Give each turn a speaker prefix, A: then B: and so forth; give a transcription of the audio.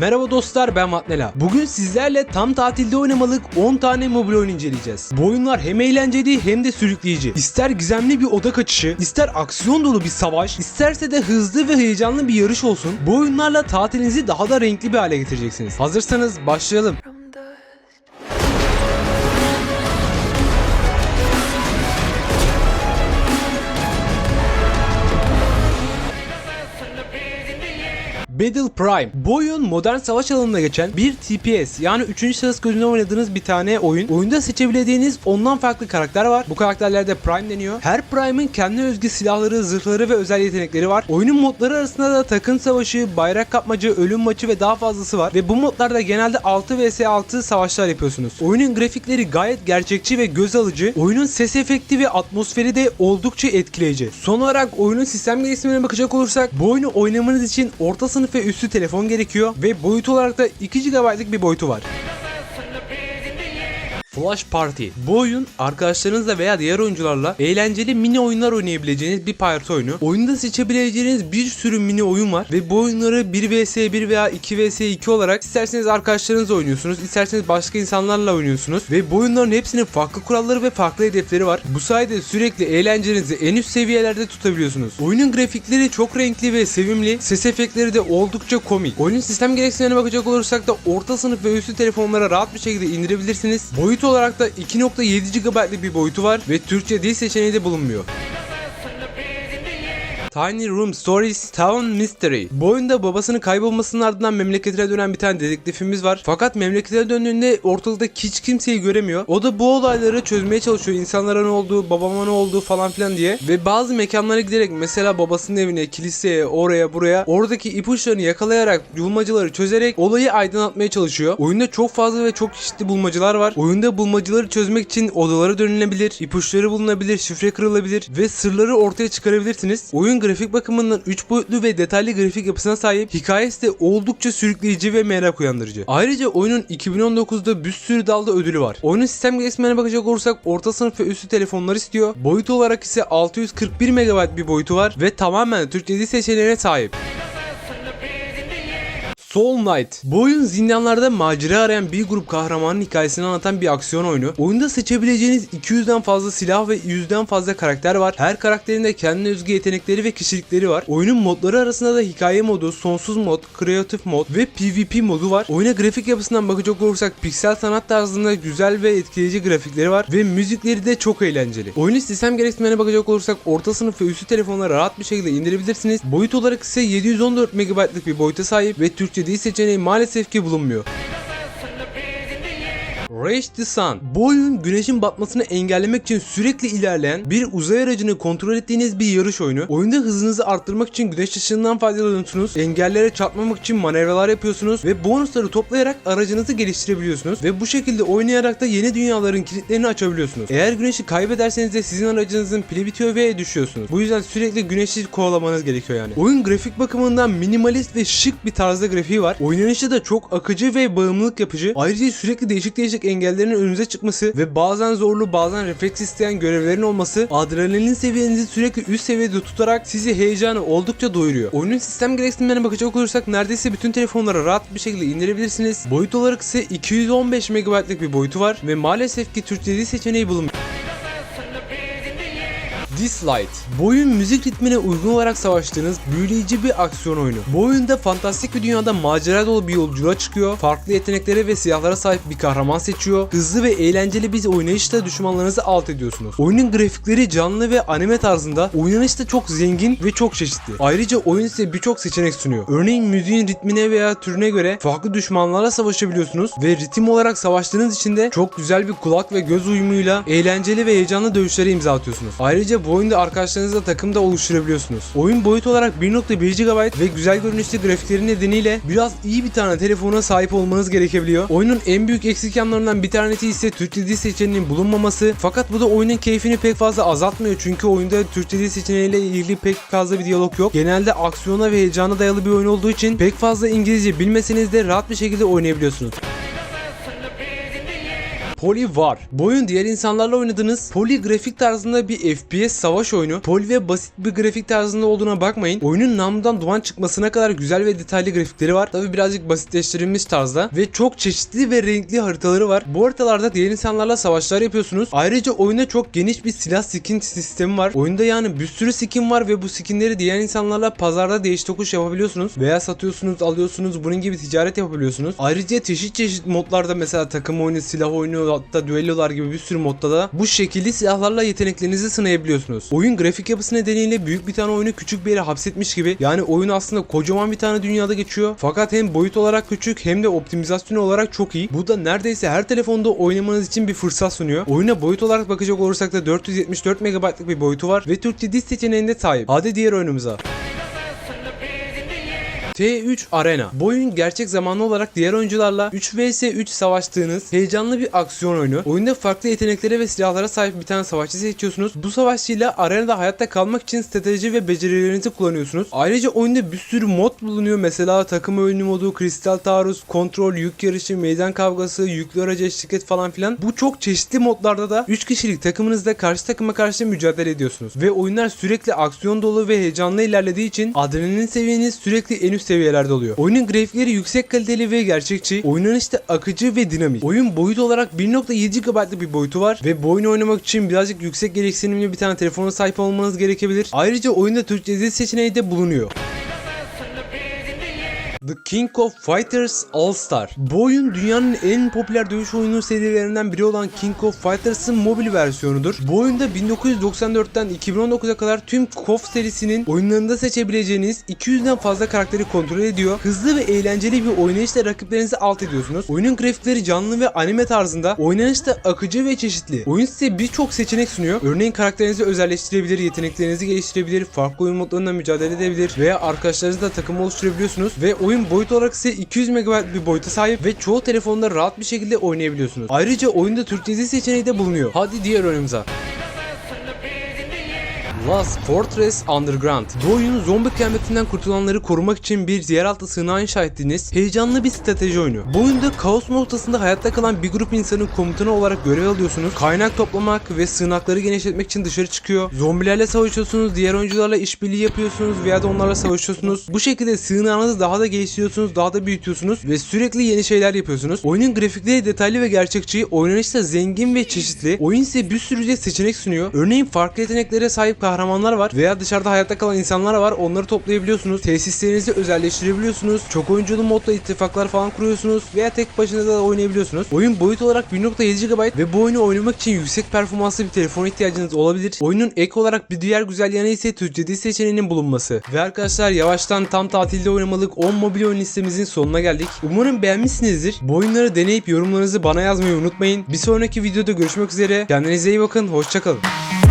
A: Merhaba dostlar ben Matnela. Bugün sizlerle tam tatilde oynamalık 10 tane mobil oyun inceleyeceğiz. Bu oyunlar hem eğlenceli hem de sürükleyici. İster gizemli bir oda kaçışı, ister aksiyon dolu bir savaş, isterse de hızlı ve heyecanlı bir yarış olsun. Bu oyunlarla tatilinizi daha da renkli bir hale getireceksiniz. Hazırsanız başlayalım. Battle Prime. Bu oyun modern savaş alanında geçen bir TPS yani 3. şahıs gözünde oynadığınız bir tane oyun. Oyunda seçebileceğiniz ondan farklı karakter var. Bu karakterlerde Prime deniyor. Her Prime'ın kendi özgü silahları, zırhları ve özel yetenekleri var. Oyunun modları arasında da takım savaşı, bayrak kapmacı, ölüm maçı ve daha fazlası var. Ve bu modlarda genelde 6 vs 6 savaşlar yapıyorsunuz. Oyunun grafikleri gayet gerçekçi ve göz alıcı. Oyunun ses efekti ve atmosferi de oldukça etkileyici. Son olarak oyunun sistem gelişimine bakacak olursak bu oyunu oynamanız için orta sınıf ve üstü telefon gerekiyor ve boyut olarak da 2 GB'lık bir boyutu var. Flash Party. Bu oyun arkadaşlarınızla veya diğer oyuncularla eğlenceli mini oyunlar oynayabileceğiniz bir parti oyunu. Oyunda seçebileceğiniz bir sürü mini oyun var ve bu oyunları 1 vs 1 veya 2 vs 2 olarak isterseniz arkadaşlarınızla oynuyorsunuz, isterseniz başka insanlarla oynuyorsunuz ve bu oyunların hepsinin farklı kuralları ve farklı hedefleri var. Bu sayede sürekli eğlencenizi en üst seviyelerde tutabiliyorsunuz. Oyunun grafikleri çok renkli ve sevimli, ses efektleri de oldukça komik. Oyunun sistem gereksinimlerine bakacak olursak da orta sınıf ve üstü telefonlara rahat bir şekilde indirebilirsiniz. Boyut olarak da 2.7 GB'lık bir boyutu var ve Türkçe dil seçeneği de bulunmuyor. Tiny Room Stories Town Mystery. Bu oyunda babasının kaybolmasının ardından memleketine dönen bir tane dedektifimiz var. Fakat memleketine döndüğünde ortalıkta hiç kimseyi göremiyor. O da bu olayları çözmeye çalışıyor. İnsanlara ne oldu, babama ne oldu falan filan diye. Ve bazı mekanlara giderek mesela babasının evine, kiliseye, oraya buraya oradaki ipuçlarını yakalayarak bulmacaları çözerek olayı aydınlatmaya çalışıyor. Oyunda çok fazla ve çok çeşitli bulmacalar var. Oyunda bulmacaları çözmek için odalara dönülebilir, ipuçları bulunabilir, şifre kırılabilir ve sırları ortaya çıkarabilirsiniz. Oyun grafik bakımından 3 boyutlu ve detaylı grafik yapısına sahip. Hikayesi de oldukça sürükleyici ve merak uyandırıcı. Ayrıca oyunun 2019'da bir sürü dalda ödülü var. Oyunun sistem gelişimlerine bakacak olursak orta sınıf ve üstü telefonlar istiyor. Boyut olarak ise 641 MB bir boyutu var ve tamamen dil seçeneğine sahip. Soul Knight. Bu oyun zindanlarda macera arayan bir grup kahramanın hikayesini anlatan bir aksiyon oyunu. Oyunda seçebileceğiniz 200'den fazla silah ve 100'den fazla karakter var. Her karakterin de kendine özgü yetenekleri ve kişilikleri var. Oyunun modları arasında da hikaye modu, sonsuz mod, kreatif mod ve PvP modu var. Oyuna grafik yapısından bakacak olursak piksel sanat tarzında güzel ve etkileyici grafikleri var ve müzikleri de çok eğlenceli. Oyunun sistem gereksinimlerine bakacak olursak orta sınıf ve üstü telefonlara rahat bir şekilde indirebilirsiniz. Boyut olarak ise 714 MB'lık bir boyuta sahip ve Türkçe seçeneği maalesef ki bulunmuyor. Rage the Sun. Bu oyun güneşin batmasını engellemek için sürekli ilerleyen bir uzay aracını kontrol ettiğiniz bir yarış oyunu. Oyunda hızınızı arttırmak için güneş ışığından faydalanıyorsunuz. Engellere çarpmamak için manevralar yapıyorsunuz ve bonusları toplayarak aracınızı geliştirebiliyorsunuz ve bu şekilde oynayarak da yeni dünyaların kilitlerini açabiliyorsunuz. Eğer güneşi kaybederseniz de sizin aracınızın pili bitiyor ve düşüyorsunuz. Bu yüzden sürekli güneşi kovalamanız gerekiyor yani. Oyun grafik bakımından minimalist ve şık bir tarzda grafiği var. Oynanışı da çok akıcı ve bağımlılık yapıcı. Ayrıca sürekli değişik değişik engellerin önünüze çıkması ve bazen zorlu bazen refleks isteyen görevlerin olması adrenalin seviyenizi sürekli üst seviyede tutarak sizi heyecanı oldukça doyuruyor. Oyunun sistem gereksinimlerine bakacak olursak neredeyse bütün telefonlara rahat bir şekilde indirebilirsiniz. Boyut olarak ise 215 MB'lık bir boyutu var ve maalesef ki Türkçe dil seçeneği bulunmuyor. Dislight. Bu oyun müzik ritmine uygun olarak savaştığınız büyüleyici bir aksiyon oyunu. Bu oyunda fantastik bir dünyada macera dolu bir yolculuğa çıkıyor. Farklı yeteneklere ve silahlara sahip bir kahraman seçiyor. Hızlı ve eğlenceli bir oynayışla düşmanlarınızı alt ediyorsunuz. Oyunun grafikleri canlı ve anime tarzında, oynanış da çok zengin ve çok çeşitli. Ayrıca oyun size birçok seçenek sunuyor. Örneğin müziğin ritmine veya türüne göre farklı düşmanlarla savaşabiliyorsunuz ve ritim olarak savaştığınız için de çok güzel bir kulak ve göz uyumuyla eğlenceli ve heyecanlı dövüşlere imza atıyorsunuz. Ayrıca bu oyunda arkadaşlarınızla takımda oluşturabiliyorsunuz. Oyun boyut olarak 1.1 GB ve güzel görünüşlü grafikleri nedeniyle biraz iyi bir tane telefona sahip olmanız gerekebiliyor. Oyunun en büyük eksik yanlarından bir tanesi ise Türkçe dil seçeneğinin bulunmaması. Fakat bu da oyunun keyfini pek fazla azaltmıyor çünkü oyunda Türkçe dil seçeneğiyle ilgili pek fazla bir diyalog yok. Genelde aksiyona ve heyecana dayalı bir oyun olduğu için pek fazla İngilizce bilmeseniz de rahat bir şekilde oynayabiliyorsunuz. Poli var. Bu oyun diğer insanlarla oynadığınız poli grafik tarzında bir FPS savaş oyunu. Poli ve basit bir grafik tarzında olduğuna bakmayın. Oyunun namludan duman çıkmasına kadar güzel ve detaylı grafikleri var. Tabi birazcık basitleştirilmiş tarzda ve çok çeşitli ve renkli haritaları var. Bu haritalarda diğer insanlarla savaşlar yapıyorsunuz. Ayrıca oyunda çok geniş bir silah skin sistemi var. Oyunda yani bir sürü skin var ve bu skinleri diğer insanlarla pazarda değiş tokuş yapabiliyorsunuz. Veya satıyorsunuz, alıyorsunuz. Bunun gibi ticaret yapabiliyorsunuz. Ayrıca çeşit çeşit modlarda mesela takım oyunu, silah oyunu, hatta düellolar gibi bir sürü modda da bu şekilli silahlarla yeteneklerinizi sınayabiliyorsunuz. Oyun grafik yapısı nedeniyle büyük bir tane oyunu küçük bir yere hapsetmiş gibi. Yani oyun aslında kocaman bir tane dünyada geçiyor. Fakat hem boyut olarak küçük hem de optimizasyon olarak çok iyi. Bu da neredeyse her telefonda oynamanız için bir fırsat sunuyor. Oyuna boyut olarak bakacak olursak da 474 MB'lık bir boyutu var ve Türkçe diz seçeneğinde sahip. Hadi diğer oyunumuza. T3 Arena. Bu oyun gerçek zamanlı olarak diğer oyuncularla 3 vs 3 savaştığınız heyecanlı bir aksiyon oyunu. Oyunda farklı yeteneklere ve silahlara sahip bir tane savaşçı seçiyorsunuz. Bu savaşçıyla arenada hayatta kalmak için strateji ve becerilerinizi kullanıyorsunuz. Ayrıca oyunda bir sürü mod bulunuyor. Mesela takım oyunu modu, kristal taarruz, kontrol, yük yarışı, meydan kavgası, yüklü araca eşlik falan filan. Bu çok çeşitli modlarda da 3 kişilik takımınızda karşı takıma karşı mücadele ediyorsunuz. Ve oyunlar sürekli aksiyon dolu ve heyecanlı ilerlediği için adrenalin seviyeniz sürekli en üst seviyelerde oluyor. Oyunun grafikleri yüksek kaliteli ve gerçekçi. Oynanış da akıcı ve dinamik. Oyun boyut olarak 1.7 GB'lık bir boyutu var ve bu oyunu oynamak için birazcık yüksek gereksinimli bir tane telefona sahip olmanız gerekebilir. Ayrıca oyunda Türkçe dil seçeneği de bulunuyor. The King of Fighters All Star. Bu oyun dünyanın en popüler dövüş oyunu serilerinden biri olan King of Fighters'ın mobil versiyonudur. Bu oyunda 1994'ten 2019'a kadar tüm KOF serisinin oyunlarında seçebileceğiniz 200'den fazla karakteri kontrol ediyor. Hızlı ve eğlenceli bir oynayışla rakiplerinizi alt ediyorsunuz. Oyunun grafikleri canlı ve anime tarzında, oynanış da akıcı ve çeşitli. Oyun size birçok seçenek sunuyor. Örneğin karakterinizi özelleştirebilir, yeteneklerinizi geliştirebilir, farklı oyun modlarında mücadele edebilir veya arkadaşlarınızla takım oluşturabiliyorsunuz ve oyun boyut olarak ise 200 MB bir boyuta sahip ve çoğu telefonda rahat bir şekilde oynayabiliyorsunuz. Ayrıca oyunda Türkçe seçeneği de bulunuyor. Hadi diğer oyunumuza. Last Fortress Underground. Bu oyun zombi kıyametinden kurtulanları korumak için bir yeraltı sığınağı inşa ettiğiniz heyecanlı bir strateji oyunu. Bu oyunda kaos ortasında hayatta kalan bir grup insanın komutanı olarak görev alıyorsunuz. Kaynak toplamak ve sığınakları genişletmek için dışarı çıkıyor. Zombilerle savaşıyorsunuz, diğer oyuncularla işbirliği yapıyorsunuz veya da onlarla savaşıyorsunuz. Bu şekilde sığınağınızı daha da geliştiriyorsunuz, daha da büyütüyorsunuz ve sürekli yeni şeyler yapıyorsunuz. Oyunun grafikleri detaylı ve gerçekçi, oynanış da zengin ve çeşitli. Oyun size bir sürü seçenek sunuyor. Örneğin farklı yeteneklere sahip kahramanlar var veya dışarıda hayatta kalan insanlar var. Onları toplayabiliyorsunuz. Tesislerinizi özelleştirebiliyorsunuz. Çok oyunculu modda ittifaklar falan kuruyorsunuz veya tek başına da oynayabiliyorsunuz. Oyun boyut olarak 1.7 GB ve bu oyunu oynamak için yüksek performanslı bir telefon ihtiyacınız olabilir. Oyunun ek olarak bir diğer güzel yanı ise Türkçe dil seçeneğinin bulunması. Ve arkadaşlar yavaştan tam tatilde oynamalık 10 mobil oyun listemizin sonuna geldik. Umarım beğenmişsinizdir. Bu oyunları deneyip yorumlarınızı bana yazmayı unutmayın. Bir sonraki videoda görüşmek üzere. Kendinize iyi bakın. Hoşçakalın.